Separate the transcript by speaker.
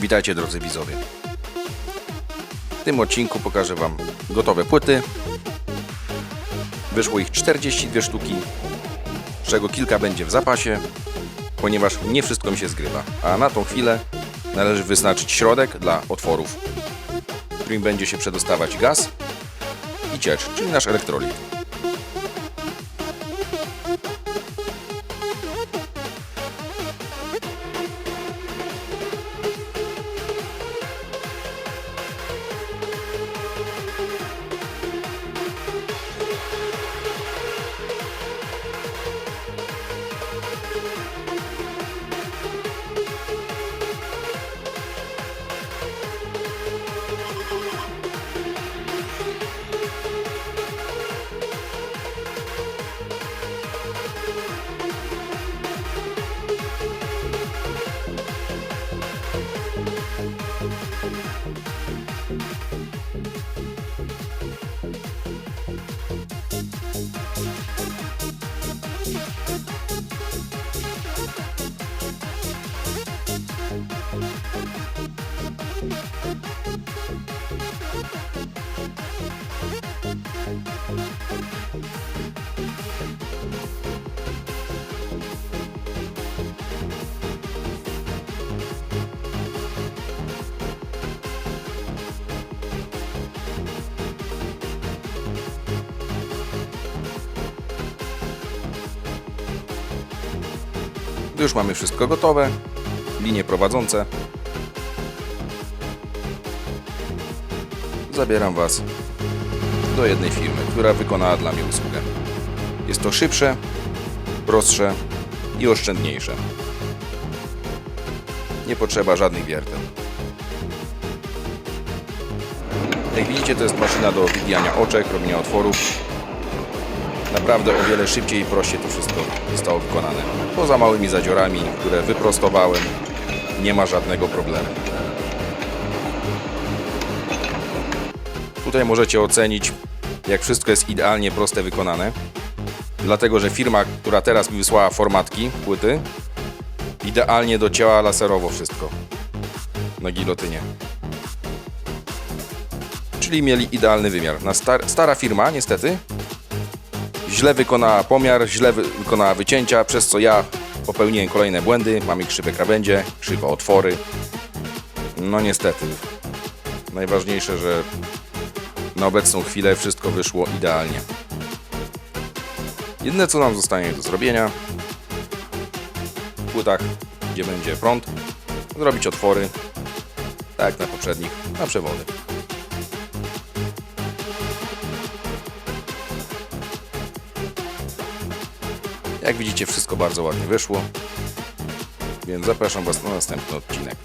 Speaker 1: Witajcie drodzy widzowie. W tym odcinku pokażę Wam gotowe płyty. Wyszło ich 42 sztuki, z czego kilka będzie w zapasie, ponieważ nie wszystko mi się zgrywa. A na tą chwilę należy wyznaczyć środek dla otworów, którym będzie się przedostawać gaz i ciecz, czyli nasz elektrolit. Już mamy wszystko gotowe, linie prowadzące, zabieram Was do jednej firmy, która wykonała dla mnie usługę. Jest to szybsze, prostsze i oszczędniejsze. Nie potrzeba żadnych wierteł. Jak widzicie, to jest maszyna do wybijania oczek, robienia otworów. Naprawdę o wiele szybciej i prościej to wszystko zostało wykonane. Poza małymi zadziorami, które wyprostowałem, nie ma żadnego problemu. Tutaj możecie ocenić, jak wszystko jest idealnie proste wykonane. Dlatego, że firma, która teraz mi wysłała formatki, płyty, idealnie docięła laserowo wszystko na gilotynie. Czyli mieli idealny wymiar. Na star stara firma, niestety, źle wykonała pomiar, źle wy wykonała wycięcia, przez co ja popełniłem kolejne błędy. Mamy krzywe krawędzie, krzywe otwory. No niestety. Najważniejsze, że na obecną chwilę wszystko wyszło idealnie. Jedyne co nam zostanie do zrobienia w płytach, gdzie będzie prąd, zrobić otwory, tak jak na poprzednich, na przewody. Jak widzicie, wszystko bardzo ładnie wyszło. Więc zapraszam Was na następny odcinek.